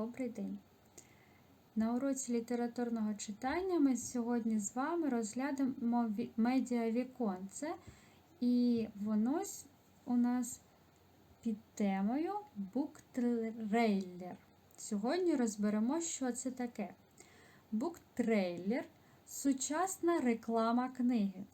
Добрий день! На уроці літературного читання ми сьогодні з вами розглянемо ві- медіавіконце, і воно у нас під темою буктрейлер. Сьогодні розберемо, що це таке. Буктрейлер сучасна реклама книги.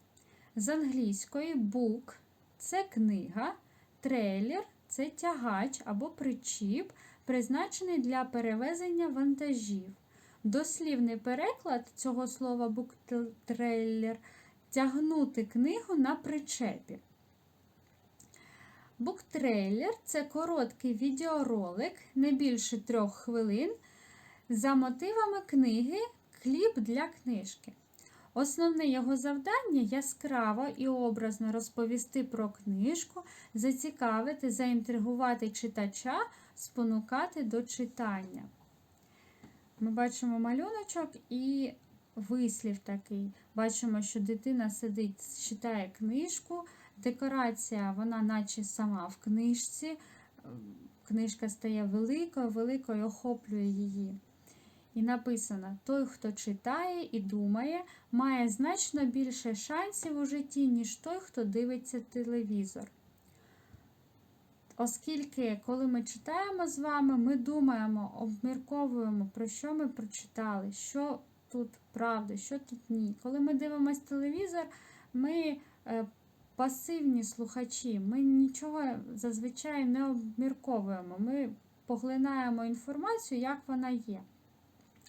З англійської book – це книга, трейлер це тягач або причіп, призначений для перевезення вантажів. Дослівний переклад цього слова буктрейлер тягнути книгу на причепі. Буктрейлер це короткий відеоролик, не більше трьох хвилин, за мотивами книги кліп для книжки. Основне його завдання яскраво і образно розповісти про книжку, зацікавити, заінтригувати читача, спонукати до читання. Ми бачимо малюночок і вислів такий. Бачимо, що дитина сидить, читає книжку. Декорація, вона наче сама в книжці. Книжка стає великою, великою, охоплює її. І написано: той, хто читає і думає, має значно більше шансів у житті, ніж той, хто дивиться телевізор. Оскільки, коли ми читаємо з вами, ми думаємо, обмірковуємо, про що ми прочитали, що тут правда, що тут ні. Коли ми дивимося телевізор, ми е, пасивні слухачі, ми нічого зазвичай не обмірковуємо. Ми поглинаємо інформацію, як вона є.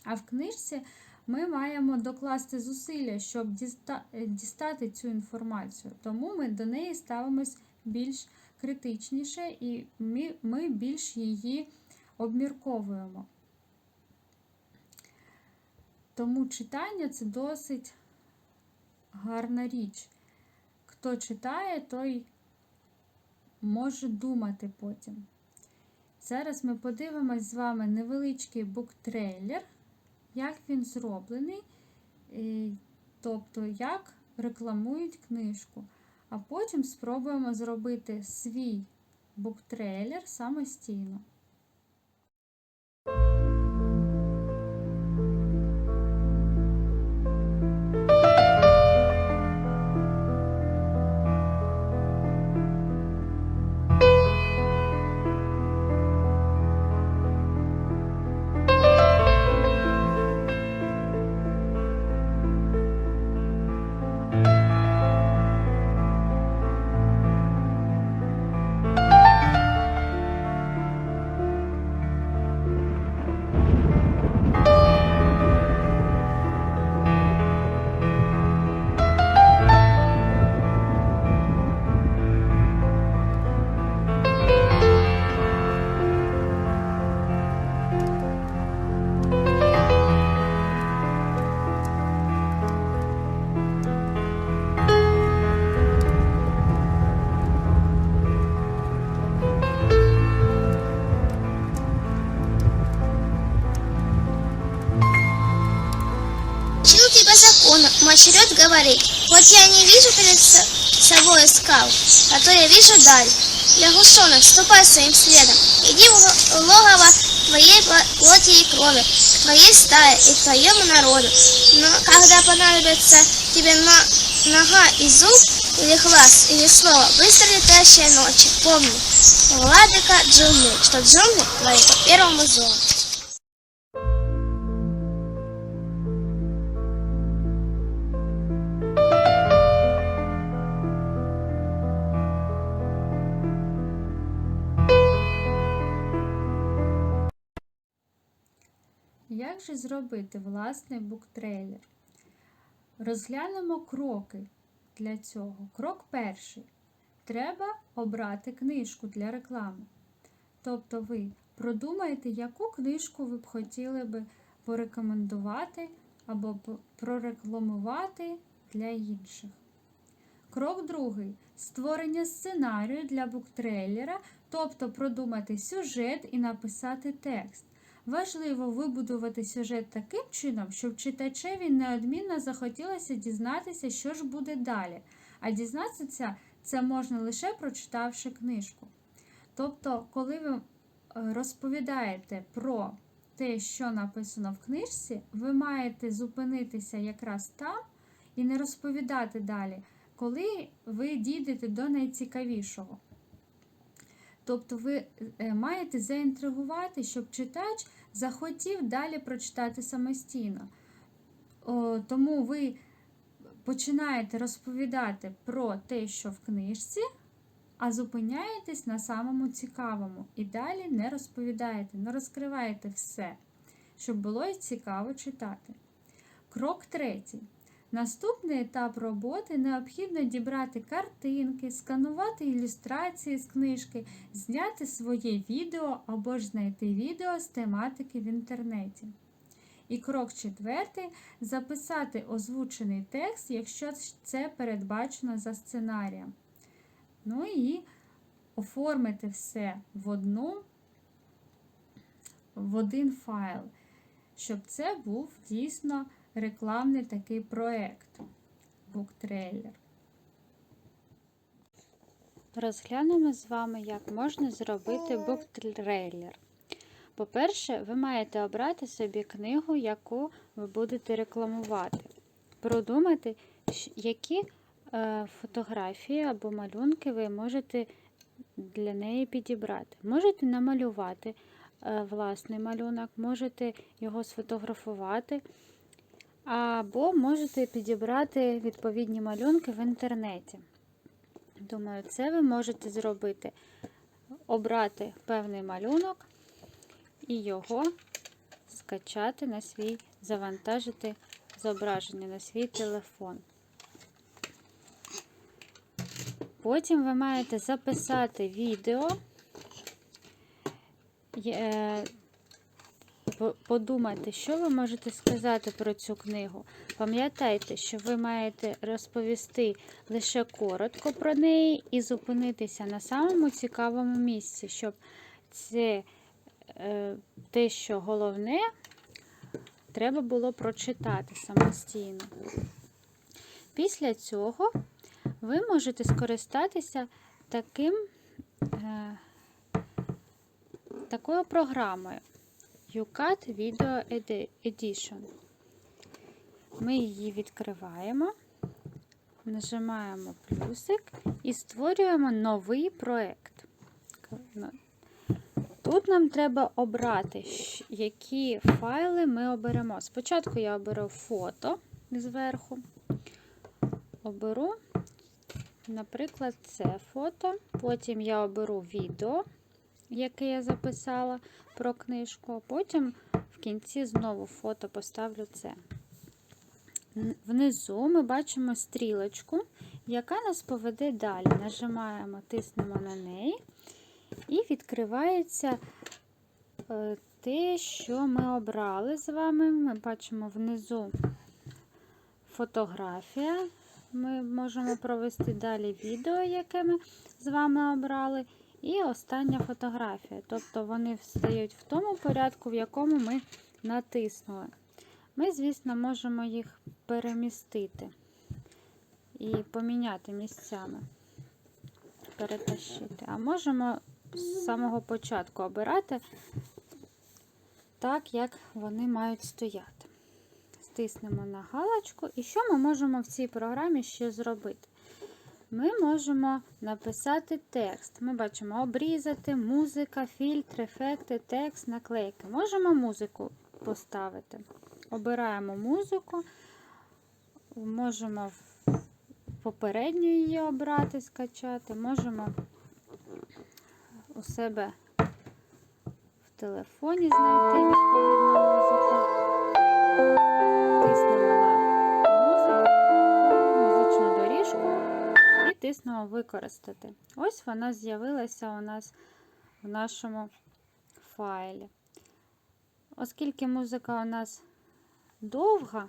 А в книжці ми маємо докласти зусилля, щоб е, дістати цю інформацію. Тому ми до неї ставимось більш критичніше і ми, ми більш її обмірковуємо. Тому читання це досить гарна річ. Хто читає, той може думати потім. Зараз ми подивимось з вами невеличкий буктрейлер, як він зроблений, е, тобто як рекламують книжку. А потім спробуємо зробити свій буктрейлер самостійно. Закону, мочерет говорит. Вот я не вижу перед со- собой скал, а то я вижу даль. Я гусонок, ступай своим следом. Иди в ло- логово твоей плоти и крови, к твоей стае и к твоему народу. Но когда понадобится тебе но- нога и зуб, или глаз, или слово, быстро летающая ночи, помни, владыка джунглей, что джунгли твои по первому зову. Як зробити власний буктрейлер? Розглянемо кроки для цього. Крок перший. Треба обрати книжку для реклами. Тобто ви продумаєте, яку книжку ви б хотіли би порекомендувати або прорекламувати для інших. Крок другий створення сценарію для буктрейлера, тобто продумати сюжет і написати текст. Важливо вибудувати сюжет таким чином, щоб читачеві неодмінно захотілося дізнатися, що ж буде далі. А дізнатися це можна лише прочитавши книжку. Тобто, коли ви е, розповідаєте про те, що написано в книжці, ви маєте зупинитися якраз там і не розповідати далі, коли ви дійдете до найцікавішого. Тобто ви е, маєте заінтригувати, щоб читач захотів далі прочитати самостійно. Тому ви починаєте розповідати про те, що в книжці, а зупиняєтесь на самому цікавому. І далі не розповідаєте, не розкриваєте все, щоб було цікаво читати. Крок третій. Наступний етап роботи необхідно дібрати картинки, сканувати ілюстрації з книжки, зняти своє відео або ж знайти відео з тематики в інтернеті. І крок четвертий записати озвучений текст, якщо це передбачено за сценарієм. Ну і оформити все в одну, в один файл, щоб це був дійсно рекламний такий проект буктрейлер. Розглянемо з вами, як можна зробити буктрейлер. По-перше, ви маєте обрати собі книгу, яку ви будете рекламувати. Продумати, які е, фотографії або малюнки ви можете для неї підібрати. Можете намалювати е, власний малюнок, можете його сфотографувати, або можете підібрати відповідні малюнки в інтернеті. Думаю, це ви можете зробити. Обрати певний малюнок і його скачати на свій, завантажити зображення на свій телефон. Потім ви маєте записати відео, е, подумайте, що ви можете сказати про цю книгу. Пам'ятайте, що ви маєте розповісти лише коротко про неї і зупинитися на самому цікавому місці, щоб це е, те, що головне, треба було прочитати самостійно. Після цього ви можете скористатися таким, е, такою програмою UCAT Video Edition. Ми її відкриваємо, нажимаємо плюсик і створюємо новий проект. Ну, Тут нам треба обрати, які файли ми оберемо. Спочатку я оберу фото зверху. Оберу, наприклад, це фото. Потім я оберу відео, яке я записала про книжку. а Потім в кінці знову фото поставлю це. Внизу ми бачимо стрілочку, яка нас поведе далі. Нажимаємо, тиснемо на неї. І відкривається е, те, що ми обрали з вами. Ми бачимо внизу фотографія. Ми можемо провести далі відео, яке ми з вами обрали. І остання фотографія. Тобто вони встають в тому порядку, в якому ми натиснули. Ми, звісно, можемо їх перемістити і поміняти місцями, перетащити. А можемо з самого початку обирати так, як вони мають стояти. Стиснемо на галочку. І що ми можемо в цій програмі ще зробити? Ми можемо написати текст. Ми бачимо обрізати, музика, фільтр, ефекти, текст, наклейки. Можемо музику поставити. Обираємо музику, можемо попередню її обрати, скачати, можемо у себе в телефоні знайти відповідну музику. Тиснемо і використати. Ось вона з'явилася у нас в нашому файлі. Оскільки музика у нас довга,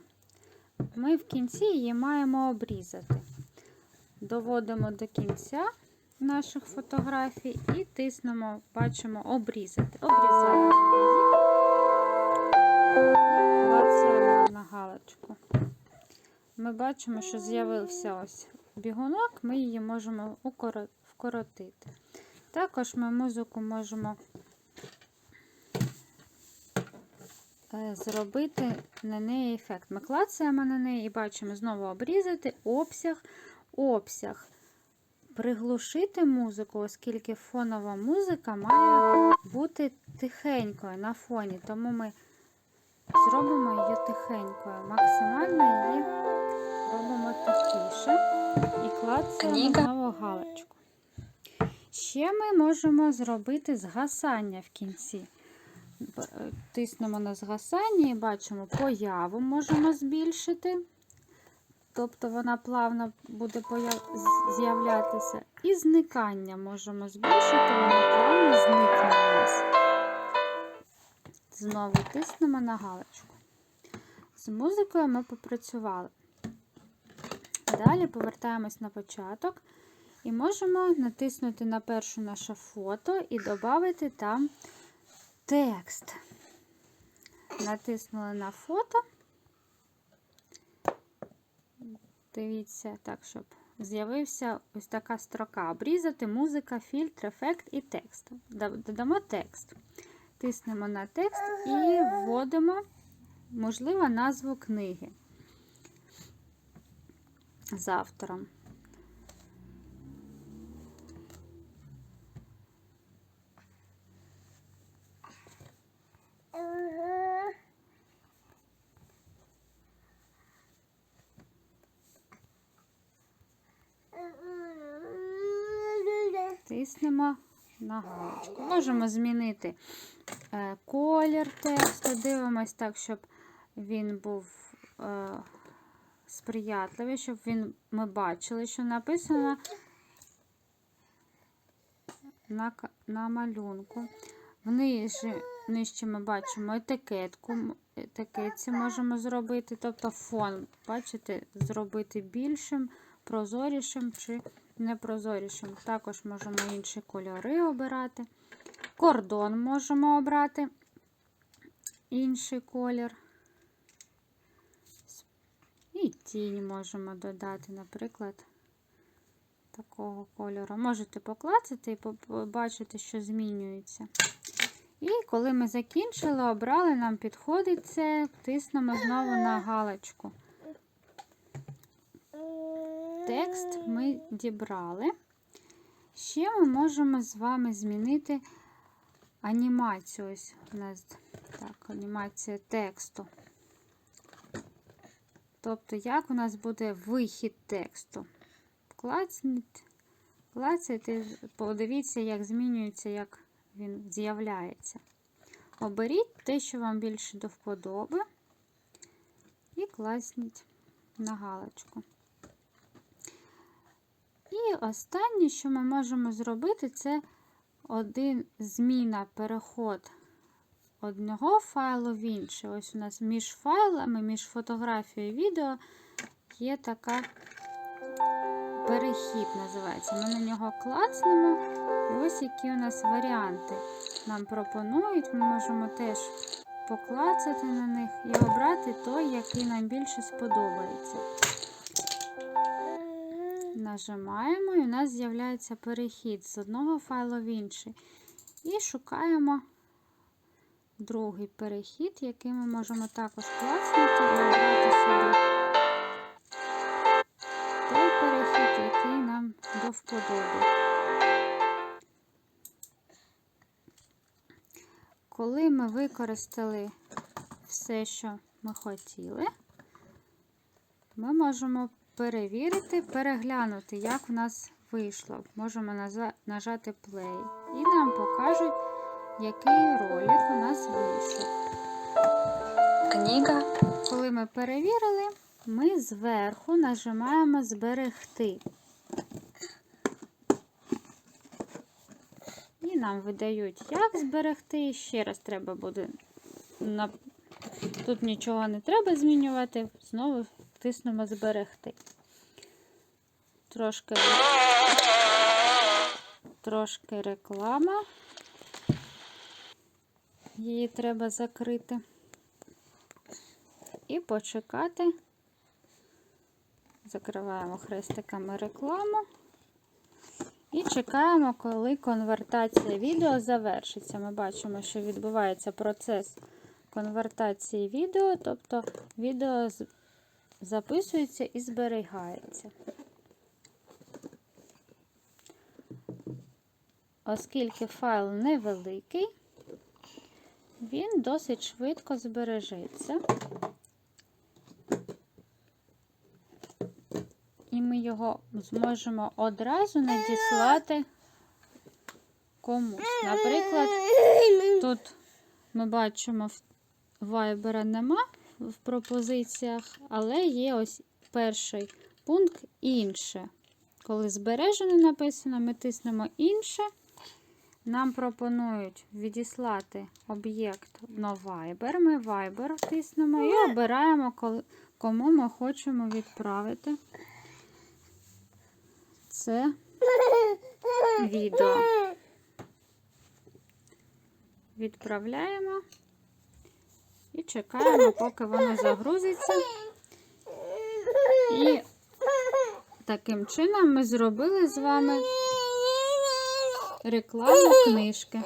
ми в кінці її маємо обрізати. Доводимо до кінця наших фотографій і тиснемо, бачимо обрізати. Обрізаємо її, на галочку. Ми бачимо, що з'явився ось бігунок, ми її можемо вкоротити. Також ми музику можемо е, зробити на неї ефект. Ми клацаємо на неї і бачимо знову обрізати обсяг, обсяг. Приглушити музику, оскільки фонова музика має бути тихенькою на фоні, тому ми зробимо її тихенькою. Максимально її робимо тихіше і клацаємо знову галочку. Ще ми можемо зробити згасання в кінці. Е, Тиснемо на згасання і бачимо появу можемо збільшити. Тобто вона плавно буде з'являтися. І зникання можемо збільшити, вона плавно зникне у нас. Знову тиснемо на галочку. З музикою ми попрацювали. Далі повертаємось на початок і можемо натиснути на перше наше фото і додати там текст. Натиснули на фото. Дивіться, так, щоб з'явився ось така строка. Обрізати музика, фільтр, ефект і текст. Додамо текст. Тиснемо на текст і вводимо, можливо, назву книги з автором. Тиснемо на галочку. Можемо змінити е, колір тексту. Дивимось так, щоб він був е, сприятливий, щоб він, ми бачили, що написано на, на малюнку. Внижі, нижче ми бачимо етикетку. Етикетці можемо зробити, тобто фон, бачите, зробити більшим, прозорішим чи непрозорішим. Також можемо інші кольори обирати. Кордон можемо обрати інший колір. І тінь можемо додати, наприклад, такого кольору. Можете поклацати і побачити, що змінюється. І коли ми закінчили, обрали, нам підходить це, тиснемо знову на галочку. Текст ми дібрали. Ще ми можемо з вами змінити анімацію. Ось у нас так, анімація тексту. Тобто, як у нас буде вихід тексту. Клацайте, подивіться, як змінюється, як він з'являється. Оберіть те, що вам більше до вподоби, і класніть на галочку. І останнє, що ми можемо зробити, це один зміна, переход одного файлу в інший. Ось у нас між файлами, між фотографією і відео є така перехід, називається. Ми на нього клацнемо. І ось які у нас варіанти нам пропонують. Ми можемо теж поклацати на них і обрати той, який нам більше сподобається. Нажимаємо, і у нас з'являється перехід з одного файлу в інший. І шукаємо другий перехід, який ми можемо також класнути і обрати собі той перехід, який нам до вподоби. Коли ми використали все, що ми хотіли, ми можемо перевірити, переглянути, як у нас вийшло. Можемо нажати play і нам покажуть, який ролик у нас вийшов. Книга. Коли ми перевірили, ми зверху нажимаємо зберегти. І нам видають, як зберегти. Ще раз треба буде. Тут нічого не треба змінювати. Знову тиснемо зберегти. Трошки, трошки реклама. Її треба закрити і почекати. Закриваємо хрестиками рекламу. І чекаємо, коли конвертація відео завершиться. Ми бачимо, що відбувається процес конвертації відео, тобто відео записується і зберігається. Оскільки файл невеликий, він досить швидко збережеться. І ми його зможемо одразу надіслати комусь. Наприклад, тут ми бачимо в Viber нема в пропозиціях, але є ось перший пункт інше. Коли збережено написано, ми тиснемо інше. Нам пропонують відіслати об'єкт на Viber. Ми Viber тиснемо і обираємо, кому ми хочемо відправити це відео. Відправляємо і чекаємо, поки воно загрузиться. І таким чином ми зробили з вами рекламу книжки.